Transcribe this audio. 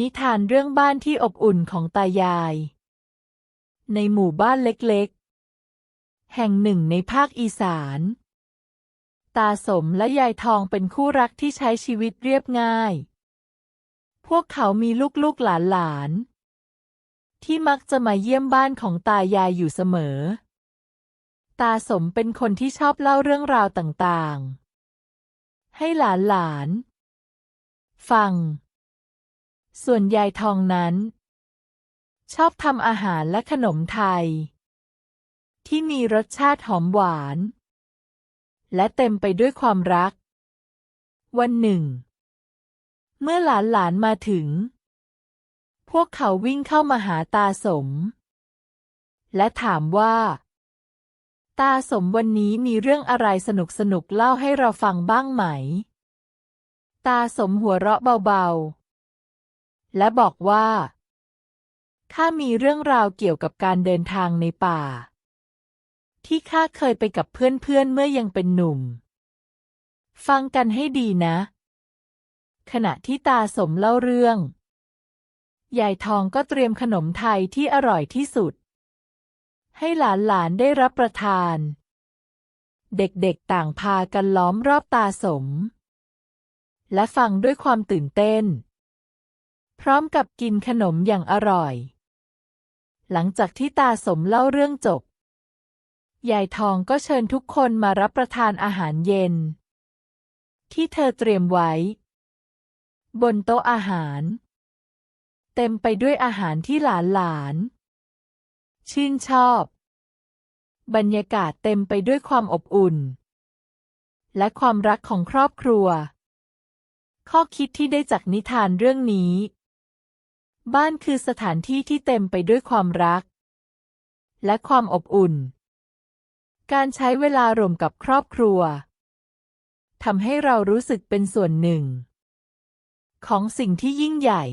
นิทานเรื่องบ้านที่อบอุ่นของตายาย ในหมู่บ้านเล็กๆ แห่งหนึ่งในภาคอีสาน ตาสมและยายทองเป็นคู่รักที่ใช้ชีวิตเรียบง่าย พวกเขามีลูกๆหลานๆ ที่มักจะมาเยี่ยมบ้านของตายายอยู่เสมอ ตาสมเป็นคนที่ชอบเล่าเรื่องราวต่างๆ ให้หลานๆ ฟัง ส่วนยายทองนั้น ชอบทำอาหารและขนมไทย ที่มีรสชาติหอมหวาน และเต็มไปด้วยความรัก วันหนึ่ง เมื่อหลานๆมาถึง พวกเขาวิ่งเข้ามาหาตาสม และถามว่า ตาสมวันนี้มีเรื่องอะไรสนุกๆเล่าให้เราฟังบ้างไหม ตาสมหัวเราะเบาๆ และบอกว่าข้ามีเรื่องราวเกี่ยวกับการเดินทางในป่า ที่ข้าเคยไปกับเพื่อนๆเมื่อยังเป็นหนุ่ม ฟังกันให้ดีนะ ขณะที่ตาสมเล่าเรื่องยายทองก็เตรียมขนมไทยที่อร่อยที่สุด ให้หลานๆได้รับประทาน เด็กๆต่างพากันล้อมรอบตาสม และฟังด้วยความตื่นเต้น พร้อมกับกินขนมอย่างอร่อย หลังจากที่ตาสมเล่าเรื่องจบ ยายทองก็เชิญทุกคนมารับประทานอาหารเย็น ที่เธอเตรียมไว้ บนโต๊ะอาหาร เต็มไปด้วยอาหารที่หลานๆชื่นชอบ บรรยากาศเต็มไปด้วยความอบอุ่น และความรักของครอบครัว ข้อคิดที่ได้จากนิทานเรื่องนี้ บ้านคือสถานที่ที่เต็มไปด้วยความรัก และความอบอุ่น การใช้เวลารวมกับครอบครัวทำให้เรารู้สึกเป็นส่วนหนึ่ง ของสิ่งที่ยิ่งใหญ่